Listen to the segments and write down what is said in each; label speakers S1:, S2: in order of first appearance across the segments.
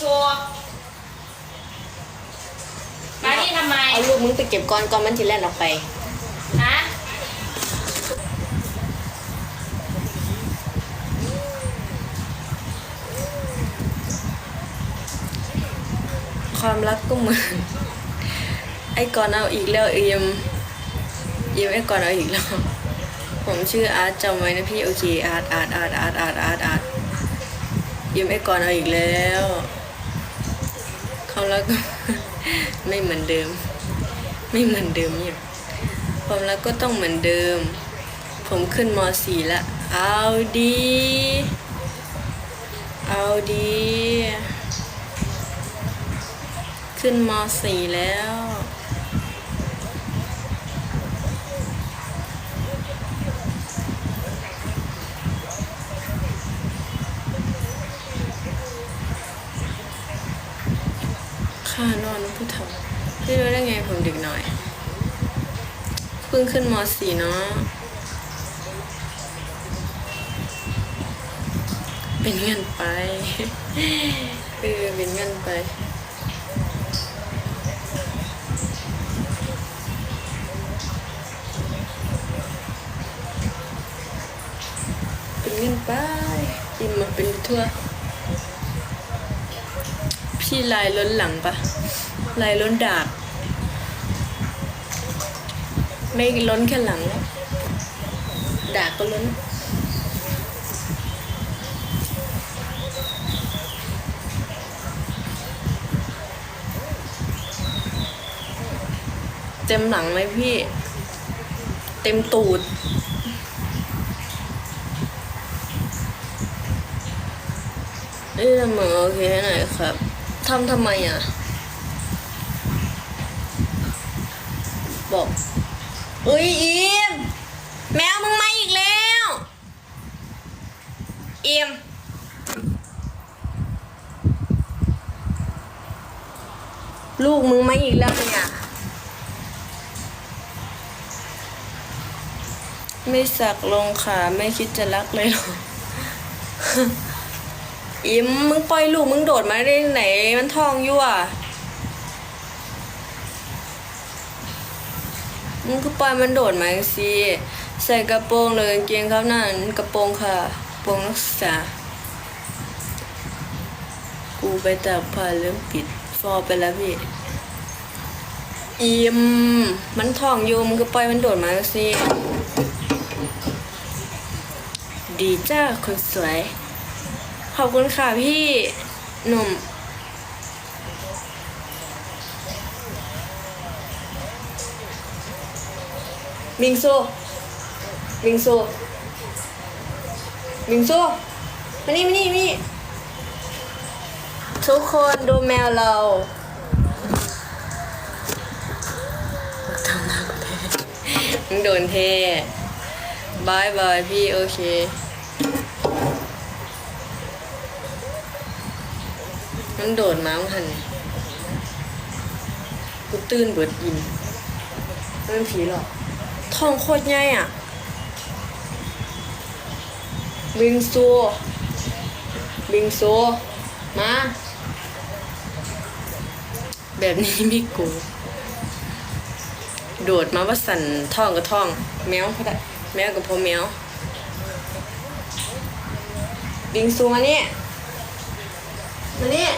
S1: ซูมานี่ทำไม
S2: เอาลูกมึงไปเก็บก่อนก่อนมันจะแล่นออกไป
S1: ฮะ
S2: ความรักก็เหมือนไอ้ก่อนเอาอีกแล้วเอียมเอียมไอ้ก่อนเอาอีกแล้ว ผมชื่ออาร์ตจำไว้นะพี่โอเคอาร์ตอาร์ตอาร์ตอาร์ตอาร์ตอาร์ตอาร์ตเอียมไอ้ก่อนเอาอีกแล้ว ความรักก็ไม่เหมือนเดิม ไม่เหมือนเดิมเนี่ยความรักก็ต้องเหมือนเดิม ผมขึ้นม .4 แล้วเอาดี เอาดี ขึ้นม .4 แล้ว ค่านอนผู้เฒ่าพี่รู้ได้ไงผมดึกหน่อย เพิ่งขึ้นม .4 เนาะ เป็นเงินไปเออเป็นเงินไปเป็นเงินไปกินมาเป็นทั่ว พี่ลายล้นหลังปะลายล้นดาบ ไม่ล้นแค่หลัง ดาบก็ล้นเต็มหลังเลยพี่ เต็มตูด เอ้ยเสมอโอเคให้หน่อยครับ ทำทำไมอะ บอกอุ้ยอิมแมวมึงมาอีกแล้วอิมลูกมึงมาอีกแล้วเนี่ยไม่สักลงขาไม่คิดจะรักเลยหรอ อิมมึงปล่อยลูกมึงโดดมาได้ไหน มันทองอยู่อะมึงก็ปล่อยมันโดดมาสิใส่กระโปรงเลยกางเกงครับนั่นกระโปรงค่ะกระโปรงนักศึกษากูไปตากผ้าเริ่อมปิดฟอไปแล้วพี่อิมมันทองอยู่มึงก็ปล่อยมันโดดมาสิดีจ้าคนสวย ขอบคุณค่ะพี่หนุ่มบิงซูบิงซูบิงซู มานี่มานี่มานี่ทุกคนดูแมวเราทำหน้ากูเท่มึงโดนเท่บายบายพี่โอเค มันโดดมาหันกูตื่นเบิดยินมันเป็นผีหรอกท้องโคตรใหญ่อะบิงซูบิงซูมา แบบนี้ไม่กู โดดมาว่าสั่นท่องกับท่อง แมวก็ได้แมวกับพ่อแมวบิงซูมาเนี่ย มานี่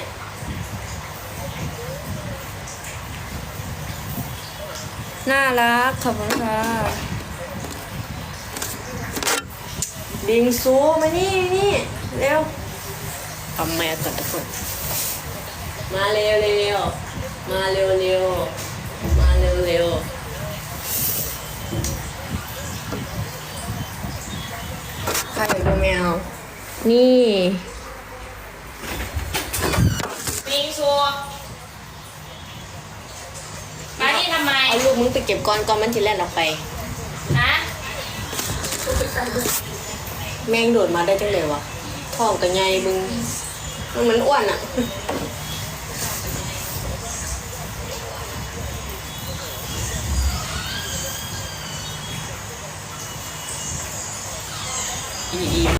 S2: น่ารักขอบคุณค่ะบิงซูมานี่นี่เร็วเอาแม่ก่อนทุกคน มาเร็วเร็วมาเร็วเร็วมาเร็วเร็วใครอยากดูแมว นี่ เอาลูกมึงไปเก็บก่อนก่อนมันจะแล่นออกไป
S1: ฮะ
S2: แม่งโดดมาได้จังเลยวะท้องกับไงมึงมันเหมือนอ้วนอะอีอี